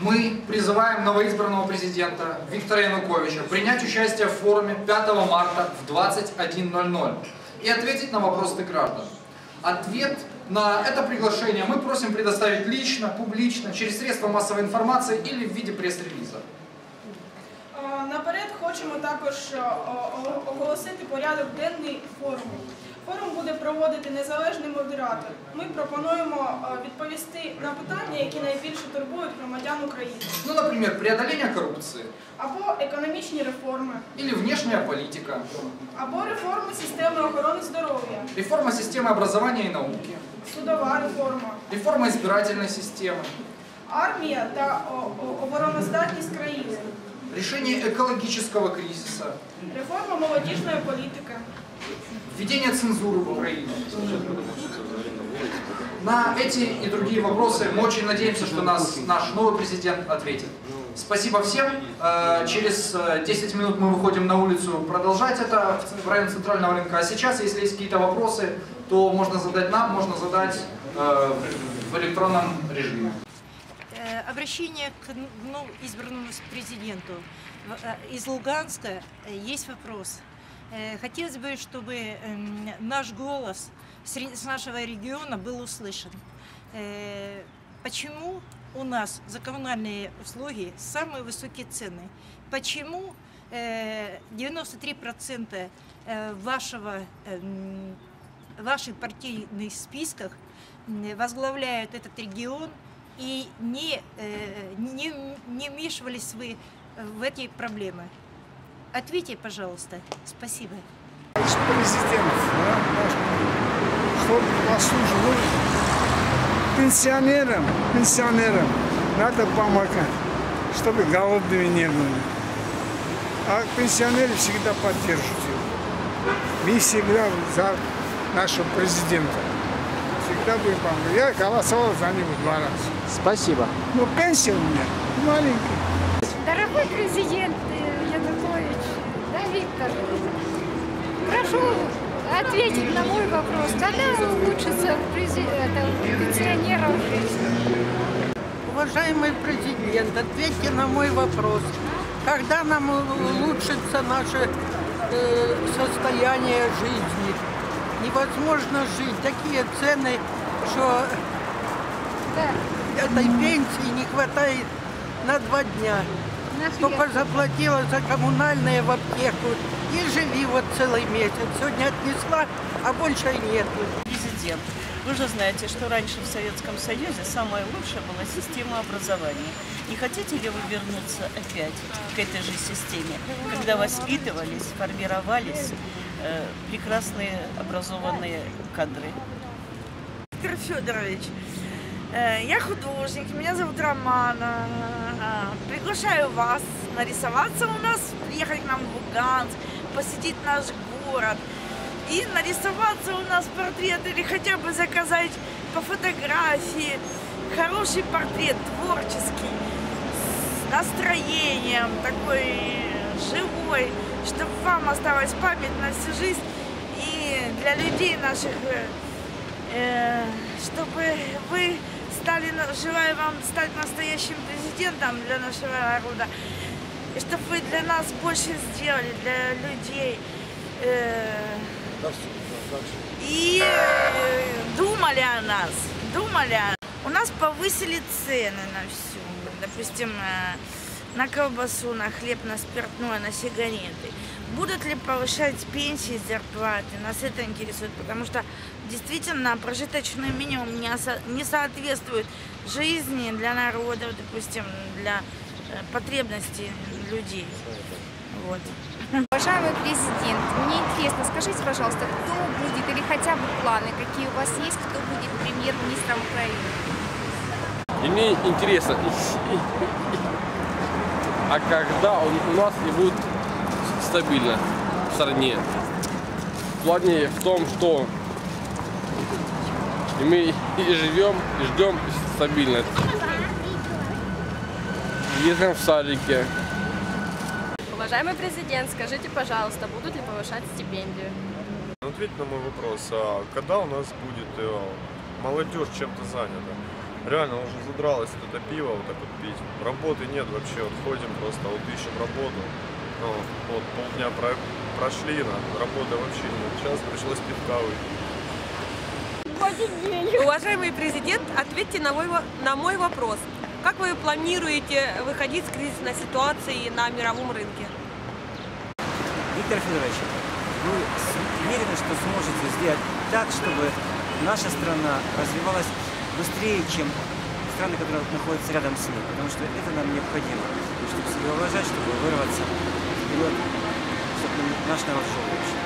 мы призываем новоизбранного президента Виктора Януковича принять участие в форуме 5 марта в 21.00 и ответить на вопросы граждан. Ответ на это приглашение мы просим предоставить лично, публично, через средства массовой информации или в виде пресс-релиза. Наперед хочемо також е, оголосити порядок денний форуму. Форум буде проводити незалежний модератор. Ми пропонуємо е, відповісти на питання, які найбільше турбують громадян України, Ну, например, преодоление коррупции або економічні реформи, или внешняя политика, або реформи системи охорони здоров'я, реформа системы образования и науки, судова реформа, реформа избирательной системы, армія та обороноздатність країни, решение экологического кризиса, реформа молодіжної політики. введение цензуры в Украине. На эти и другие вопросы мы очень надеемся, что нас наш новый президент ответит. Спасибо всем. Э, Через э, 10 минут мы выходим на улицу продолжать это в районе Центрального рынка. А сейчас, если есть какие-то вопросы, то можно задать нам, можно задать э, в электронном режиме. Обращение к ну, избранному президенту э, из Луганска э, есть вопрос. Э, Хотелось бы, чтобы эм, наш голос с нашего региона был услышан. Почему у нас за коммунальные услуги самые высокие цены? Почему э, 93% э, вашего, эм, ваших партийных списках возглавляют этот регион и не, э, не, не вмешивались вы в эти проблемы? Ответьте, пожалуйста. Спасибо. президент, да, наш, чтобы послужил пенсионерам, пенсионерам надо помогать, чтобы голодными не были. А пенсионеры всегда поддерживают его. Мы всегда за нашего президента. Всегда будем помогать. Я голосовал за него два раза. Спасибо. Но пенсия у меня маленькая. Дорогой президент э, Янукович, да, Виктор, прошу ответить на мой вопрос. Когда улучшится пенсионеров жизнь? Уважаемый президент, ответьте на мой вопрос. Когда нам улучшится наше э, состояние жизни? Невозможно жить. Такие цены, что Да, этой пенсии не хватает на два дня. на Только хлеб. заплатила за коммунальные в аптеку. И живи вот целый месяц. Сегодня отнесла, а больше нету. президент. Вы же знаете, что раньше в Советском Союзе самая лучшая была система образования. Не хотите ли вы вернуться опять к этой же системе, когда воспитывались, формировались прекрасные образованные кадры? Виктор Федорович, э, я художник, меня зовут Романа. Э, Приглашаю вас нарисоваться у нас, приехать к нам в Луганск, посетить наш город и нарисоваться у нас портрет или хотя бы заказать по фотографии хороший портрет, творческий, с настроением, такой живой, чтобы вам осталась память на всю жизнь и для людей наших э, Э, чтобы вы стали, желаю вам стать настоящим президентом для нашего народа, и чтобы вы для нас больше сделали, для людей. Э, И э, думали о нас, думали о У нас повысили цены на все. Допустим, э, на колбасу, на хлеб, на спиртное, на сигареты. Будут ли повышать пенсии, зарплаты? Нас это интересует, потому что действительно прожиточный минимум не, осо- не соответствует жизни для народа, допустим, для э, потребностей людей. Вот. Уважаемый президент, мне интересно, скажите, пожалуйста, кто будет или хотя бы планы, какие у вас есть, кто будет премьер-министром Украины? И мне интересно, а когда он у нас не будет стабильно в стране? В плане в том, что и мы и живем, и ждем стабильность. Ездим в садике. Уважаемый президент, скажите, пожалуйста, будут ли повышать стипендию? Ответь на мой вопрос, а когда у нас будет э, молодежь чем-то занята? Реально уже задралось вот это пиво вот так вот пить. Работы нет вообще, вот ходим просто, вот ищем работу. Ну, вот полдня про- прошли, на работы вообще нет. Сейчас пришлось пивка выпить. Уважаемый президент, ответьте на мой, на мой вопрос. Как вы планируете выходить с кризисной ситуации на мировом рынке? Виктор Федорович, вы уверены, что сможете сделать так, чтобы наша страна развивалась быстрее, чем страны, которые находятся рядом с ней? Потому что это нам необходимо, чтобы себя уважать, чтобы вырваться вперед, чтобы наш народ жил лучше.